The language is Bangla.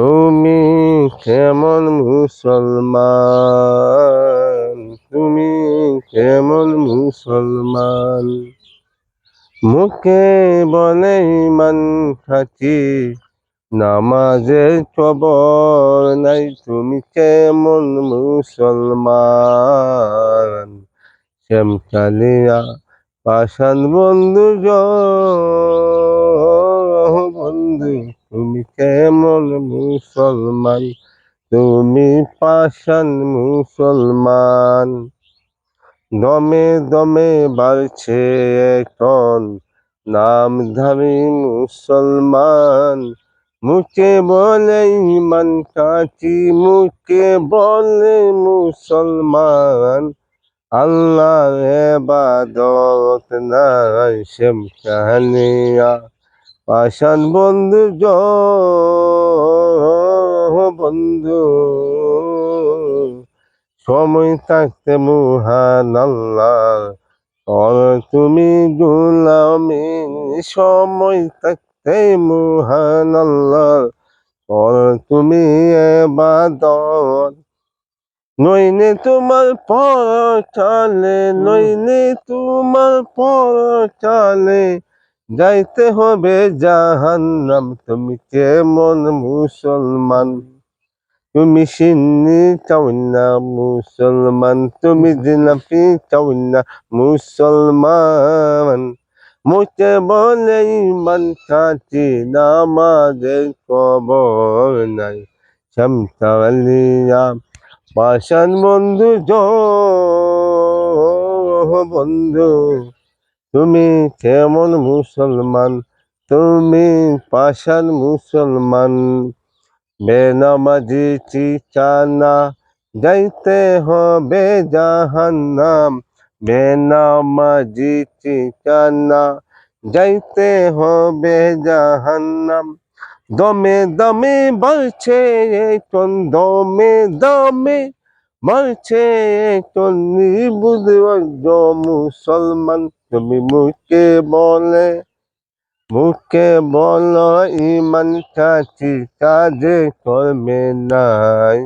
তুমি কেমন মুসলমান? তুমি কেমন মুসলমান? মুখে বলে ইমান খাতি নামাজে খবর নাই। তুমি কেমন মুসলমান? শ্যামকালিয়া পাশান বন্ধু জ- বন্ধু, তুমি কেমন মুসলমান? তুমি পাশান মুসলমান। দমে দমে বাড়ছে এখন নামধারী মুসলমান। মুখে বলে ইমান কাটি মুখে বলে মুসলমান। আল্লাহ এবাদত নাই শ্যাম কাহানিয়া পাশান বন্ধু জ বন্ধু। সময় থাকতে মুহান আল্লাহ তুমি গুলামি সময় থাকতে মুহান আল্লাহ তুমি এবাদত। নইলে তোমার পর চলে, নইলে তোমার পর চলে। যাইতে হবে জাহান্নাম। তুমি কেমন মুসলমান? তুমি সিন্নি চাও না মুসলমান। তুমি জিলাপি চাও না মুসলমান। মুখে বলে মন খাতি নামাজের খবর নাই। শামতালিয়া পাশান বন্ধু জ বন্ধু। তুমি কেমন মুসলমান? তুমি পাশান মুসলমান। বেনামাজি ঠিকানা যাইতে হবে জাহান্নাম। বেনামাজি ঠিকানা যাইতে হবে জাহান্নাম। দমে দমে বলছে এখন দমে বলছে এখন বুধবর্গ মুসলমান। তুমি মুখে বলে মুখে বল ইমান কাছি কাজে করবে নাই।